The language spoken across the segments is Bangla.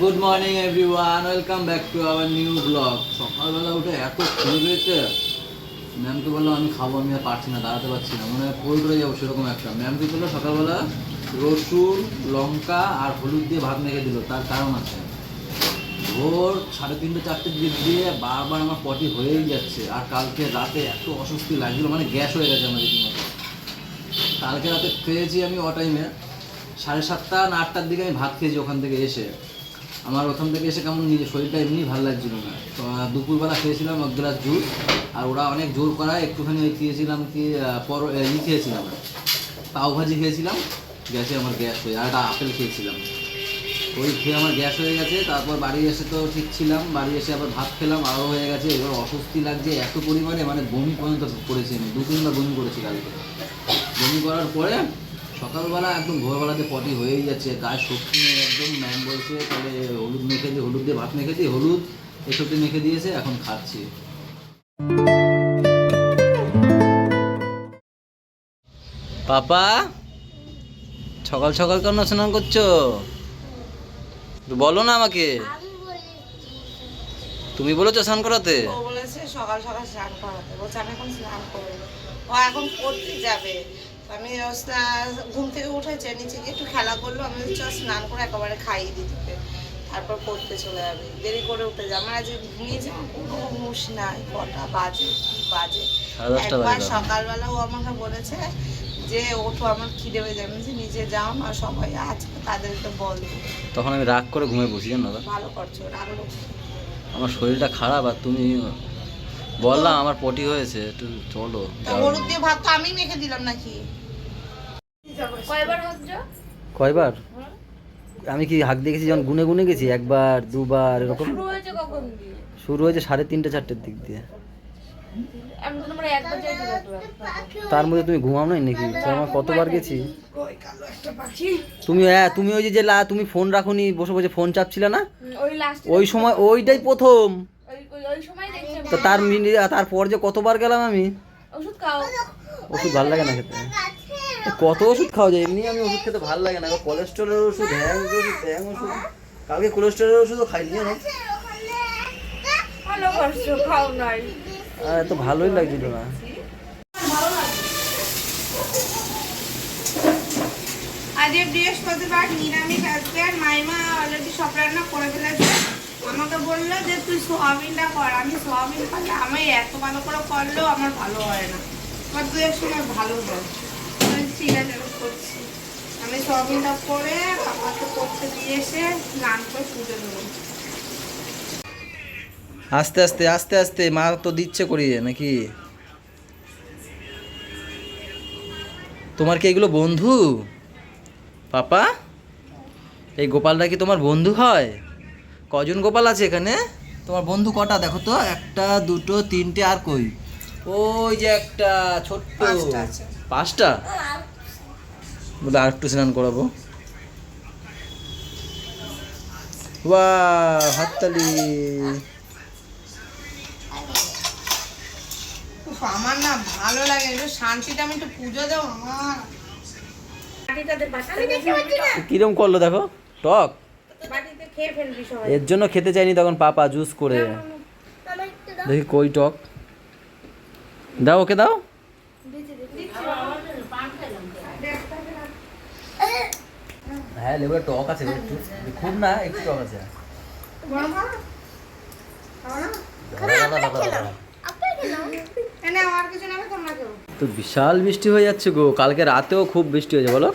Good morning everyone welcome back to our new blog সকালবেলা উঠে এত খেয়ে পেয়েছে। ম্যামকে বললাম, আমি খাব, আমি আর পারছি না, দাঁড়াতে পারছি না। মনে হয় পড়ে পড়ে যাব, সেরকম একটা। ম্যাম কি করল? সকালবেলা রসুন, লঙ্কা আর হলুদ দিয়ে ভাত মেখে দিল। তার কারণ আছে। ভোর সাড়ে তিনটে চারটের দিক দিয়ে বারবার আমার পটি হয়েই যাচ্ছে। আর কালকে রাতে এত অস্বস্তি লাগছিল মানে গ্যাস হয়ে গেছে আমার রীতিমতো। কালকে রাতে খেয়েছি আমি ও টাইমে সাড়ে সাতটা না আটটার দিকে আমি ভাত খেয়েছি ওখান থেকে এসে। আমার ওখান থেকে এসে কেমন নিজের শরীরটা এমনি ভালো লাগছিল না। তো দুপুরবেলা খেয়েছিলাম এক গ্লাস জুস, আর ওরা অনেক জোর করায় একটুখানি ওই খেয়েছিলাম কি পর ই খেয়েছিলাম। পাও ভাজি খেয়েছিলাম, গ্যাসে আমার গ্যাস হয়ে, আর একটা আপেল খেয়েছিলাম। ওই খেয়ে আমার গ্যাস হয়ে গেছে, তারপর বাড়ি এসে তো ঠিক ছিলাম, বাড়ি এসে আবার ভাত খেলাম, আরও হয়ে গেছে। এবার অস্বস্তি লাগছে, এত পরিমাণে মানে বমি পর্যন্ত করেছি আমি দু তিনবার বমি করেছি কালকে। বমি করার পরে সকালবেলা একদম ভোরবেলাতে পটি হয়েই যাচ্ছে গায়ে শক্তি একদম ম্যাম বলছে তাহলে হলুদ মেখে দিয়ে হলুদ দিয়ে ভাত মেখে দিই হলুদ এসবটি মেখে দিয়েছে এখন খাচ্ছি। পাপা সকাল সকাল কেন স্নান করছ? বলো না আমাকে। তুমি বলেছ স্নান করাতে? ও বলেছে সকাল সকাল স্নান করাতে। বলছে আমি এখন স্নান করব। ও এখন পড়তে যাবে। আমি ঘুম থেকে উঠেছে নিচে গিয়ে একটু খেলা করল আমি "চল স্নান করে একেবারে খাইয়ে দিই তোকে। তারপর পড়তে চলে যাবে। দেরি করে উঠে যাবে আমার আজ ঘুমিয়ে যাওয়া কোনো হুঁশ নাই। কটা বাজে কি বাজে? একবার সকালবেলা ও আমাকে বলেছে যে ওঠো আমার খিদে হয়ে যাবে। আমি বলছি, নিচে যাও না সবাই আছে তাদেরকে বলো। তখন আমি রাগ করে ঘুমিয়ে বসি জানো ভালো করছ রাখল আমার শরীরটা খারাপ আর তুমি বললাম আমার পটি হয়েছে একটু চলো হলুদ দিয়ে ভাত তো আমি মেখে দিলাম নাকি? কয়বার আমি কি হাক দেখেছি যখন গুনে গুনে গেছি একবার দুবার এরকম? শুরু হয়েছে কখন দিয়ে? শুরু হয়েছে সাড়ে তিনটে চারটের দিক দিয়ে। আমি তো তোমার একবার চাইছি তো তার মধ্যে তুমি ঘুমাও নাই নাকি? তো আমার কতবার গেছি? তুমি হ্যাঁ তুমি ওই যে যে লা তুমি ফোন রাখুনি বসে বসে ফোন চাপছিলে না? হুম, ওই লাস্ট ওই সময় ওইটাই প্রথম। তো তার তারপর যে কতবার গেলাম আমি? ওষুধ খাও। ওষুধ ভালো লাগে না খেতে? কত ওষুধ খাওয়া যায়? এমনি আমি ওষুধ খেতে ভালো লাগে না। কোলেস্ট্রলের ওষুধ হ্যাং ওষুধ হ্যাং ওষুধ। কালকে কোলেস্ট্রলের ওষুধও খাইনি জানো ভালো করছ খাও নাই। আর এত ভালোই লাগছিল না। আজকে বৃহস্পতিবার নিরামিষ আজকে আর মাইমা অলরেডি সব রান্না করে ফেলেছে। আমাকে বলল যে তুই সোয়াবিনটা কর। আমি সোয়াবিন করলে আমি এত ভালো করে করলেও আমার ভালো হয় না। আমার দু এক সময় ভালো হয়। ঠিক আছে, আমি করছি। আমি সোয়াবিনটা করে পাপাকে করতে দিয়ে এসে স্নান করে পুজো দেবো। আস্তে আস্তে আস্তে আস্তে, মা তো দিচ্ছে করিয়ে নাকি? তোমার কি এগুলো বন্ধু? পাপা? এই গোপালটা কি তোমার বন্ধু হয়? কজন গোপাল আছে এখানে? তোমার বন্ধু কটা? দেখো তো একটা দুটো তিনটে আর কই? ওই যে একটা ছোট্ট পাঁচটা। বলে আর একটু স্নান করাবো। ওয়া হাততালি। আমার না ভালো লাগে একটু শান্তিতে আমি একটু পুজো দেবো আমার। কিরম করল দেখো? টক। খেয়ে ফেলবি সবাই। এর জন্য খেতে চাইনি তখন পাপা জুস করে। দেখি কই টক। দাও ওকে দাও। হ্যাঁ লেবুর টক আছে একটু। খুব না একটু টক আছে। তো বিশাল বৃষ্টি হয়ে যাচ্ছে গো। কালকে রাতেও খুব বৃষ্টি হয়েছে বলো?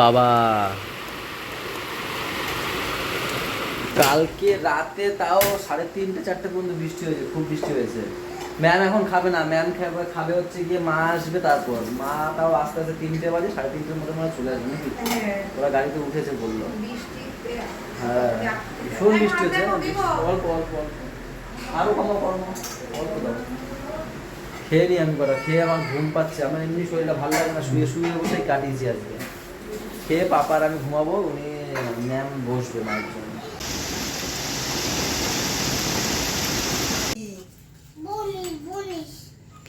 বাবা। কালকে রাতে তাও সাড়ে তিনটে চারটে পর্যন্ত বৃষ্টি হয়েছে খুব বৃষ্টি হয়েছে। ম্যাম এখন খাবে না ম্যাম খাবে খাবে হচ্ছে গিয়ে মা আসবে তারপর। মা তাও আস্তে আস্তে তিনটে বাজে সাড়ে তিনটের মধ্যে মনে চলে আসবে নাকি? ওরা গাড়িতে উঠেছে বলল। হ্যাঁ। ভীষণ বৃষ্টি হচ্ছে অল্প অল্প অল্প। আরও কমা কর্ম অল্প দাও। খেয়ে নি আমি কটা খেয়ে আমার ঘুম পাচ্ছে। আমার এমনি শরীরটা ভালো লাগে না শুয়ে শুয়ে বসেই কাটিয়েছি আজকে। খেয়ে পাপার আমি ঘুমাবো উনি ম্যাম বসবে মায়ের জন্য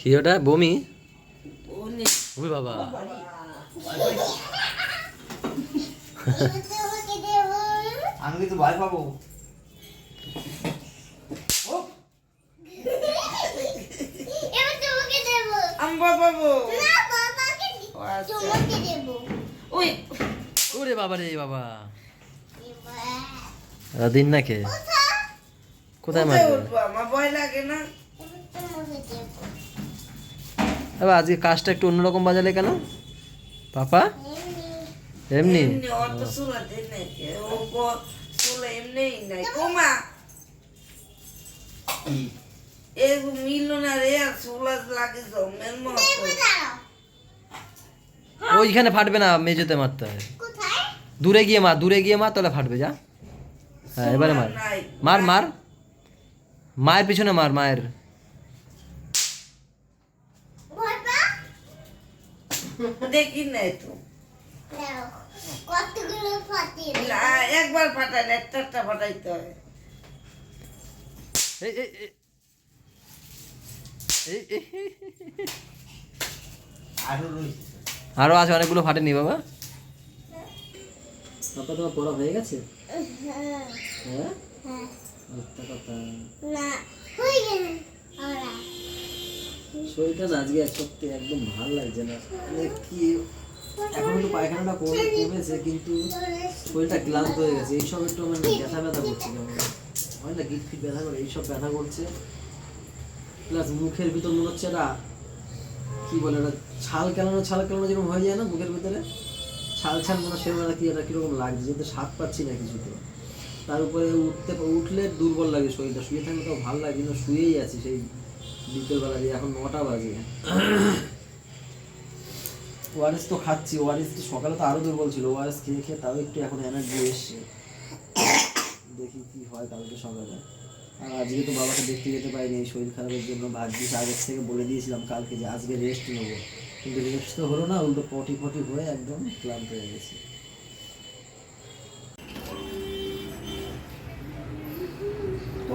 কি ওটা বমি। ওই বাবা। আমি কিন্তু ভয় পাবো। ওরে বাবা রে বাবা। দিন না কে কোথায় মারবে? আমার ভয় লাগে না। এবার আজকে কাজটা একটু অন্যরকম বাজালে কেন? পাপা? এমনি? ওইখানে ফাটবে না মেঝেতে মারতে হয়। দূরে গিয়ে মার দূরে গিয়ে মার তাহলে ফাটবে যা। হ্যাঁ এবারে মার। মার মার। মায়ের পিছনে মার মায়ের ভয় পা দেখি নাই তো। কতগুলো ফাটিয়ে না, একবার ফাটাই না একটা একটা ফাটাইতে হয়। আরও আছে অনেকগুলো ফাটেনি বাবা। বাবা তোমার পড়া হয়ে গেছে? হ্যাঁ। হ্যাঁ? হ্যাঁ। না হয়ে শরীরটা না আজকে সত্যি একদম ভালো লাগছে না। মানে কি, এখন একটু পায়খানাটা কমে কমেছে, কিন্তু শরীরটা ক্লান্ত হয়ে গেছে। এইসব একটু মানে ব্যথা ব্যথা করছে কেমন হয় না, গিট ফিট ব্যথা করে, এইসব ব্যথা করছে। প্লাস মুখের ভিতর মনে হচ্ছে একটা, কি বলে, একটা ছাল কেলানো ছাল কেলানো যেরকম হয়ে যায় না মুখের ভিতরে? ছাল ছাল মনে হয় সেরকম কি, একটা কীরকম লাগছে যেহেতু স্বাদ পাচ্ছি না কিছুতে। তার উপরে উঠতে, উঠলে দুর্বল লাগে শরীরটা, শুয়ে থাকলে তো ভালো লাগে কিন্তু শুয়েই আছি সেই বিকেলবেলা দিয়ে এখন নটা বাজে। তো খাচ্ছি তো সকালে তো আরও দুর্বল ছিল খেয়ে খেয়ে তাও একটু এখন এনার্জি এসছে। দেখি কি হয় কালকে সকালে। আর আজকে তো বাবাকে দেখতে যেতে পারিনি, এই শরীর খারাপের জন্য ভাগ্যিস আগের থেকে বলে দিয়েছিলাম কালকে যে আজকে রেস্ট নেব। কিন্তু রেস্ট তো হলো না, উল্টো পটি পটি হয়ে একদম ক্লান্ত হয়ে গেছে।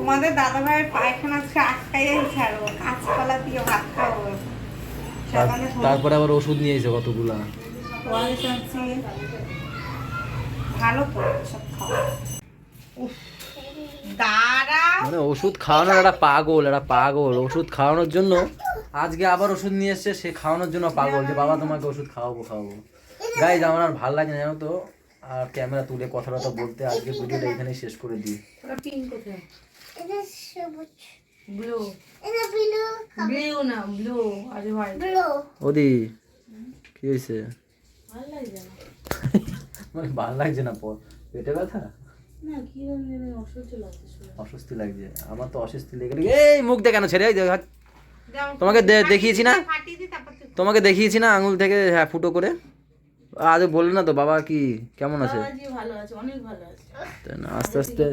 তোমাদের দাদা ভাইয়ের পায়খানা আজকে আটকাই ছাড়বো কাঁচকলা দিয়ে ভাত খাব তারপরে আবার ওষুধ নিয়ে এসে কতগুলা? ভালো তো মানে ওষুধ খাওয়ানোর একটা পাগল একটা পাগল। ওষুধ খাওয়ানোর জন্য আজকে আবার ওষুধ নিয়ে এসছে সে খাওয়ানোর জন্য পাগল যে বাবা তোমাকে ওষুধ খাওয়াবো খাওয়াবো। গাইজ আমার আর ভালো লাগে না জানো তো? আর ক্যামেরা তুলে কথা টথা বলতে আজকে ভিডিওটা এখানে শেষ করে দিই। এটা সবুজ ব্লু এটা ব্লু ব্লু না ব্লু আর হোয়াইট ব্লু ওদি কি হয়েছে? ভালো লাগছে না। মানে ভালো লাগছে না পর। পেটে ব্যথা? না কি অস্বস্তি লাগছে আমার তো অস্বস্তি লেগে এই মুখ দিয়ে কেন ছেড়ে দেখ, তোমাকে দে- দেখিয়েছি না? তোমাকে দেখিয়েছি না আঙুল থেকে হ্যাঁ ফুটো করে? আজ বললে না তো বাবা কি কেমন আছে? ভালো আছে অনেক ভালো আছে। তাই না, আস্তে আস্তে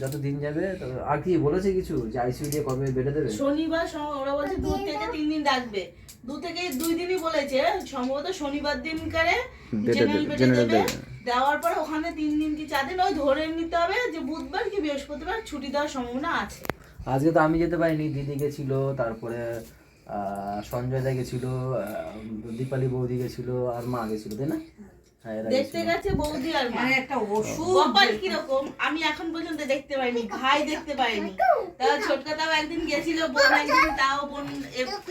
যত দিন যাবে আর কি বলেছে কিছু? যে আইসিইউ দিয়ে কবে বেড়ে দেবে? শনিবার ওরা বলছে দু থেকে তিন দিন রাখবে। দু থেকে দুই দিনই বলেছে। সম্ভবত শনিবার দিন করে জেনারেল দেবে দেবে। দেওয়ার পরে ওখানে তিন দিন কি চার দিন? ওই ধরে নিতে হবে যে বুধবার কি বৃহস্পতিবার ছুটি দেওয়ার সম্ভাবনা আছে। আজকে তো আমি যেতে পারিনি দিদি গেছিল তারপরে আহ, সঞ্জয় দা গেছিল আহ, দীপালি বৌদি গেছিল আর মা গেছিল তাই না? দেখতে গেছে বৌদি আর মানে একটা ওষুধ কপাল কীরকম? আমি এখন পর্যন্ত দেখতে পাইনি ভাই দেখতে পাইনি। ছোটকা তাও একদিন গেছিল বোন একদিন তাও বোন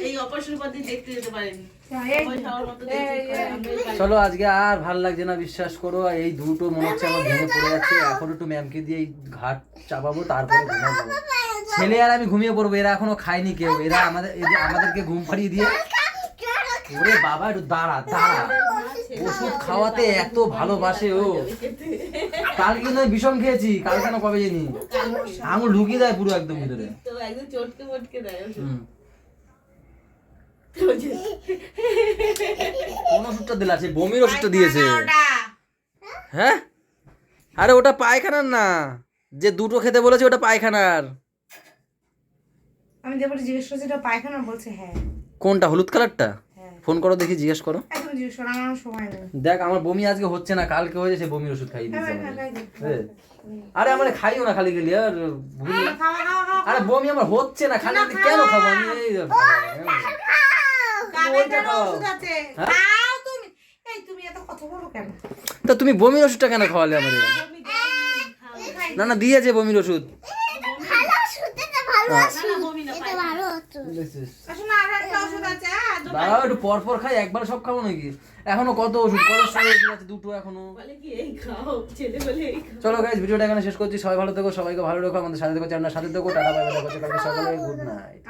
এই অপারেশন পর দিন দেখতে যেতে পারেনি। চলো আজকে আর ভালো লাগছে না বিশ্বাস করো এই দুটো মনে হচ্ছে আমার ভেঙে পড়ে যাচ্ছে এখন একটু ম্যামকে দিয়ে এই ঘাট চাপাবো তারপরে ঘুমাবো। ছেলে আর আমি ঘুমিয়ে পড়ব এরা এখনও খায়নি কেউ এরা আমাদের এদের- আমাদেরকে ঘুম পাড়িয়ে দিয়ে ওরে বাবা একটু দাঁড়া দাঁড়া। ওষুধ খাওয়াতে এত ভালোবাসে ও। কালকে আমি বিষম খেয়েছি কাল কেন কবে জানি? আঙুল ঢুকিয়ে দেয় পুরো একদম ভিতরে। চটকে মটকে দেয় কোন ওষুধটা দিলা? সে বমির ওষুধটা দিয়েছে। হ্যাঁ? আরে ওটা পায়খানার না। যে দুটো খেতে বলেছে ওটা পায়খানার। আমি যেবার জিজ্ঞেস করছি এটা পায়খানা? বলছে হ্যাঁ। কোনটা হলুদ কালারটা? হ্যাঁ ফোন করো দেখি জিজ্ঞেস করো। দেখ আমার বমি আজকে হচ্ছে না কালকে হয়েছে সে বমির ওষুধ খাইয়ে দিয়েছে হ্যাঁ, আমাকে। হ্যাঁ, হ্যাঁ। আরে আমার খাইও না খালি গেলি আর ভুল- খাওয়া খাওয়া খাওয়া আরে বমি আমার হচ্ছে না খালি আমি কেন খাব? আমি এই কানের খাও। ওষুধ আছে। হ্যাঁ? খাও তুমি। এই তুমি এত কথা বলো কেন? তা তুমি বমির ওষুধটা কেন খাওয়ালে আমার আমি দেয়নি, খাও। না না দিয়েছে বমির ওষুধ। ভালো ওষুধ ভালো ওষুধ আছে হ্যাঁ? দাঁড়াও একটু পর পর খাই একবার সব খাব নাকি এখনও কত ওষুধ কোলেস্ট্রল ওষুধ আছে দুটো এখনও চলো গাইজ ভিডিওটা এখানে শেষ করছি সবাই ভালো থেকো সবাইকে ভালো রেখো আমাদের সাথে থেকো চ্যানেলের সাথে থেকো টাটা বাই বাই সকালে গুড নাইট